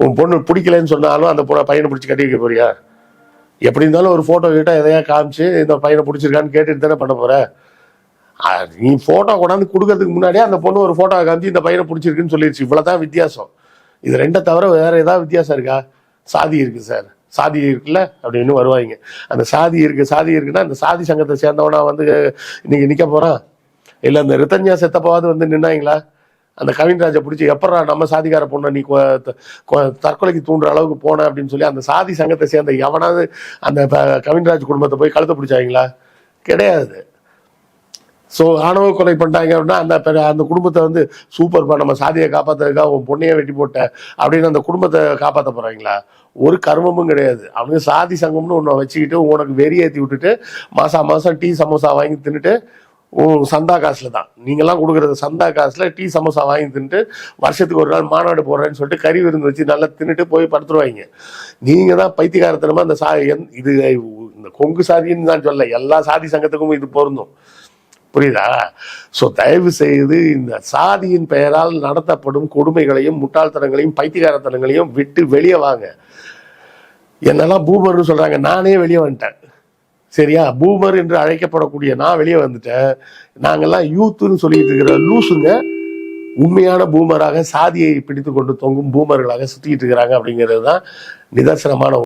உன் பொண்ணு பிடிக்கலன்னு சொன்னாலும் அந்த பொண்ணை பையனை பிடிச்சி கட்டி வைக்க போறியா? எப்படி இருந்தாலும் ஒரு ஃபோட்டோ கிட்ட எதையா காமிச்சு இந்த பையனை பிடிச்சிருக்கான்னு கேட்டுட்டு தானே பண்ண போற? நீ ஃபோட்டோ கொண்டாந்து கொடுக்கறதுக்கு முன்னாடியே அந்த பொண்ணு ஒரு ஃபோட்டோ காமிச்சு இந்த பையனை பிடிச்சிருக்குன்னு சொல்லிடுச்சு இவ்வளவுதான் வித்தியாசம். இது ரெண்டை தவிர வேற ஏதாவது வித்தியாசம் இருக்கா? சாதி இருக்கு சார் சாதி இருக்குல்ல? அப்படின்னு வருவாங்க. அந்த சாதி இருக்கு சாதி இருக்குன்னா அந்த சாதி சங்கத்தை சேர்ந்தவனா வந்து இன்னைக்கு நிற்க போறான்? இல்லை அந்த ரித்தன்யா செத்தப்பாவது வந்து நின்னாங்களா? அந்த கவின்ராஜை பிடிச்சி எப்பட்றா நம்ம சாதிக்கார பொண்ணை நீ தற்கொலைக்கு தூண்டுற அளவுக்கு போன? அப்படின்னு சொல்லி அந்த சாதி சங்கத்தை சேர்ந்த எவனாவது அந்த கவின்ராஜ் குடும்பத்தை போய் கழுத்தை பிடிச்சாங்களா? கிடையாது. ஸோ ஆணவ கொலை பண்ணிட்டாங்க அப்படின்னா அந்த அந்த குடும்பத்தை வந்து சூப்பர்ப்பா நம்ம சாதியை காப்பாற்றுறதுக்காக உன் பொண்ணையை வெட்டி போட்ட அப்படின்னு அந்த குடும்பத்தை காப்பாற்ற போகிறாங்களா ஒரு கர்மமும் கிடையாது. அவங்க சாதி சங்கம்னு ஒன்று வச்சுக்கிட்டு உனக்கு வெறி ஏற்றி விட்டுட்டு மாதம் மாதம் டீ சமோசா வாங்கி தின்னுட்டு சந்தா காசில் தான். நீங்கள்லாம் கொடுக்குறது சந்தா காசில் டீ சமோசா வாங்கி தின்ட்டு வருஷத்துக்கு ஒரு நாள் மாநாடு போடுறேன்னு சொல்லிட்டு கறி விருந்து வச்சு நல்லா தின்னுட்டு போய் படுத்துருவாங்க. நீங்கள் தான் பைத்தியகாரத்தனமாக அந்த சா இது இந்த கொங்கு சாதின்னு தான் சொல்ல. எல்லா சாதி சங்கத்துக்கும் இது பொருந்தும். புரியுதா? ஸோ தயவு செய்து இந்த சாதியின் பெயரால் நடத்தப்படும் கொடுமைகளையும் முட்டாள்தனங்களையும் பைத்தியகாரத்தனங்களையும் விட்டு வெளியே வாங்க. என்னெல்லாம் பூமர்னு சொல்கிறாங்க நானே வெளியே வந்துட்டேன். சரியா? பூமர் என்று அழைக்கப்படக்கூடிய நான் வெளியே வந்துட்டேன். நாங்கெல்லாம் யூத்துன்னு சொல்லிட்டு இருக்கிற லூசுங்க. உண்மையான பூமராக சாதியை பிடித்து கொண்டு தொங்கும் பூமர்களாக சுத்திட்டு இருக்கிறாங்க அப்படிங்கிறது தான் நிதர்சனமான